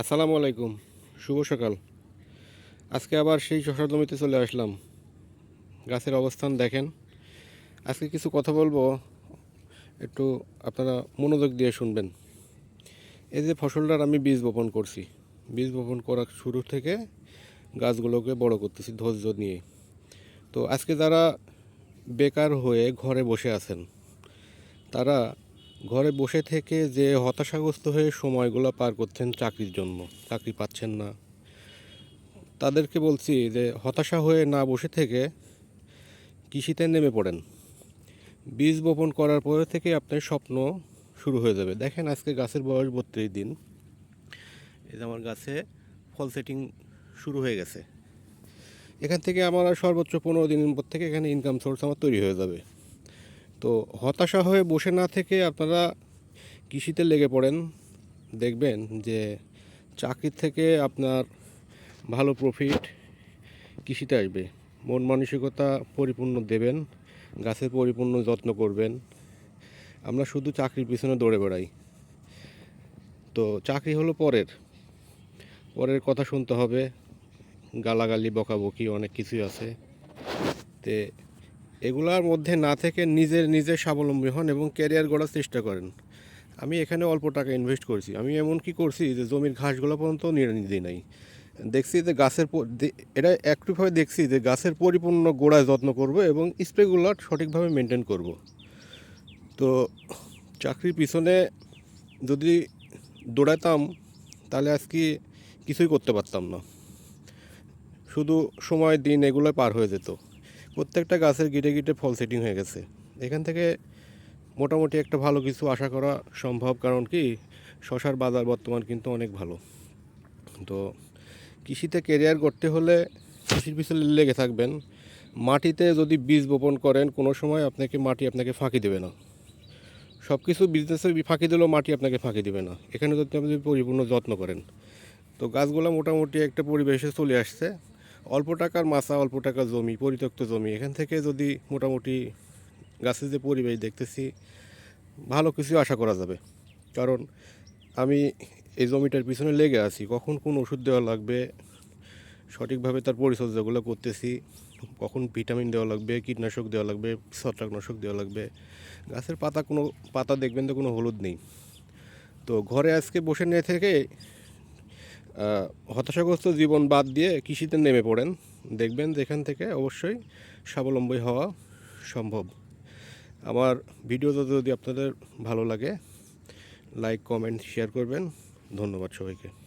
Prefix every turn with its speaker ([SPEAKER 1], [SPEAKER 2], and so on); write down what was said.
[SPEAKER 1] আসসালামু আলাইকুম, শুভ সকাল। আজকে আবার সেই শশার জমিতে চলে আসলাম। গাছের অবস্থান দেখেন। আজকে কিছু কথা বলব, একটু আপনারা মনোযোগ দিয়ে শুনবেন। এই যে ফসলটার আমি বীজ বপন করছি, বীজ বপন করার শুরু থেকে গাছগুলোকে বড় করতেছি ধৈর্য নিয়ে। তো আজকে যারা বেকার হয়ে ঘরে বসে আছেন, তারা ঘরে বসে থেকে যে হতাশাগ্রস্ত হয়ে সময়গুলো পার করছেন চাকরির জন্য, চাকরি পাচ্ছেন না। তাদেরকে বলছি যে হতাশা হয়ে না বসে থেকে কৃষিতে নেমে পড়েন। বীজ বপন করার পরে থেকে আপনার স্বপ্ন শুরু হয়ে যাবে। দেখেন আজকে গাছের বয়স বত্রিশ দিন। এই যে আমার গাছে ফল সেটিং শুরু হয়ে গেছে। এখান থেকে আমার সর্বোচ্চ পনেরো দিনের পর থেকে এখানে ইনকাম সোর্স আমার তৈরি হয়ে যাবে। তো হতাশা হয়ে বসে না থেকে আপনারা কৃষিতে লেগে পড়েন। দেখবেন যে চাকরির থেকে আপনার ভালো প্রফিট কৃষিতে আসবে। মন মানসিকতা পরিপূর্ণ দেবেন, গাছের পরিপূর্ণ যত্ন করবেন। আমরা শুধু চাকরির পিছনে দৌড়ে বেড়াই। তো চাকরি হলো পরের। পরের কথা শুনতে হবে। গালাগালি, বকাবকি অনেক কিছুই আছে। তে এগুলার মধ্যে না থেকে নিজের নিজে স্বাবলম্বী হন এবং ক্যারিয়ার গড়ার চেষ্টা করেন। আমি এখানে অল্প টাকা ইনভেস্ট করছি। আমি এমন কি করছি যে জমির ঘাসগুলো পর্যন্ত নিড়ানি দিই নাই। দেখছি যে গাছের এটা একটুভাবে দেখছি যে গাছের পরিপূর্ণ গোড়ায় যত্ন করব এবং স্প্রেগুলো সঠিকভাবে মেনটেন করব। তো চাকরির পিছনে যদি দৌড়াতাম, তাহলে আজকে কিছুই করতে পারতাম না। শুধু সময়, দিন এগুলো পার হয়ে যেত। প্রত্যেকটা গাছের গিটে গিটে ফল সেটিং হয়ে গেছে। এখান থেকে মোটামুটি একটা ভালো কিছু আশা করা সম্ভব, কারণ কি শশার বাজার বর্তমান কিন্তু অনেক ভালো। তো কৃষিতে কেরিয়ার করতে হলে কৃষির পিছনে লেগে থাকবেন। মাটিতে যদি বীজ বপন করেন, কোনো সময় আপনাকে মাটি আপনাকে ফাঁকি দেবে না। সব কিছু বিজনেসে ফাঁকি দিলেও মাটি আপনাকে ফাঁকি দেবে না। এখানে যদি আপনি পরিপূর্ণ যত্ন করেন। তো গাছগুলো মোটামুটি একটা পরিবেশে চলে আসছে। অল্প টাকার মাছা, অল্প টাকার জমি, পরিত্যক্ত জমি, এখান থেকে যদি মোটামুটি গাছের যে পরিবেশ দেখতেছি, ভালো কিছু আশা করা যাবে। কারণ আমি এই জমিটার পিছনে লেগে আছি, কখন কোন ওষুধ দেওয়া লাগবে, সঠিকভাবে তার পরিচর্যাগুলো করতেছি, কখন ভিটামিন দেওয়া লাগবে, কীটনাশক দেওয়া লাগবে, ছত্রাকনাশক দেওয়া লাগবে। গাছের পাতা কোনো, পাতা দেখবেন তো কোনো হলুদ নেই। তো ঘরে আজকে বসে নিয়ে থেকে হতাশাগ্রস্ত জীবন বাদ দিয়ে কৃষিতে নেমে পড়েন। দেখবেন যেখান থেকে অবশ্যই স্বাবলম্বী হওয়া সম্ভব। আমার ভিডিওটা যদি আপনাদের ভালো লাগে লাইক কমেন্ট শেয়ার করবেন। ধন্যবাদ সবাইকে।